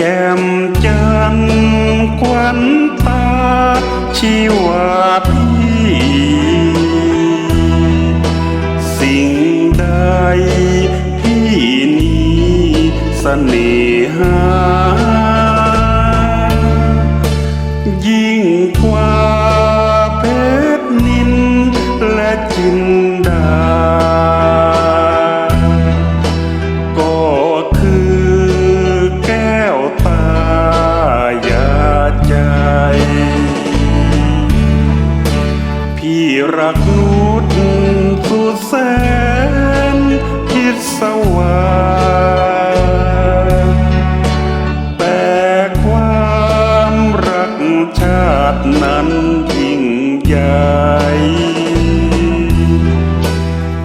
จ่มจันควันตาชีวาพี่สิ่งใดพี่นี้เสน่หา ยิ่งกว่าเพชรนินและจิน รักนุชสุดแสนคิดสวาแต่ความรักชาตินั้นยิ่งใหญ่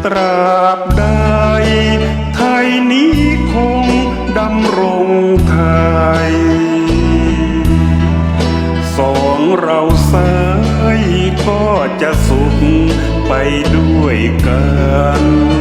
ตราบใด ก็จะสุขไปด้วยกัน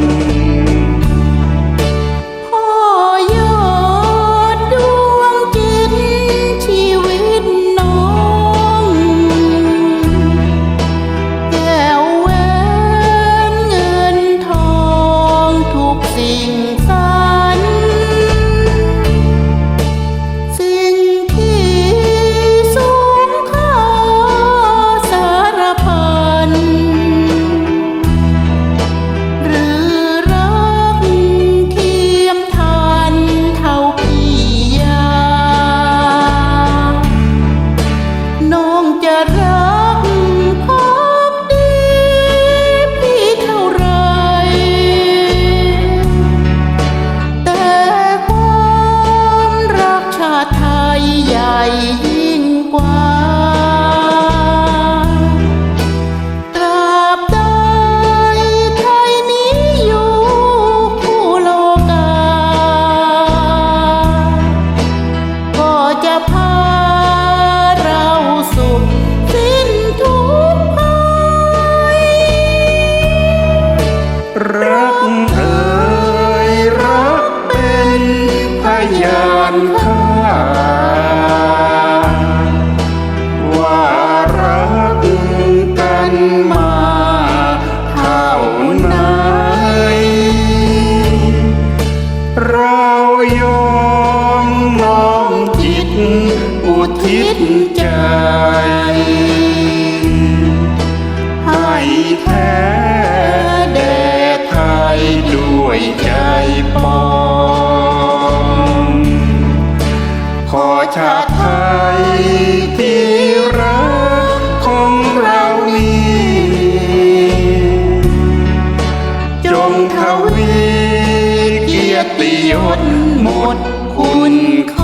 ยิ่ อุทิศใจให้แท้แด่ไทยด้วยใจปองขอชาติไทยที่รักของเรานี้จงทวีเกียรติยศหมดคุณค่า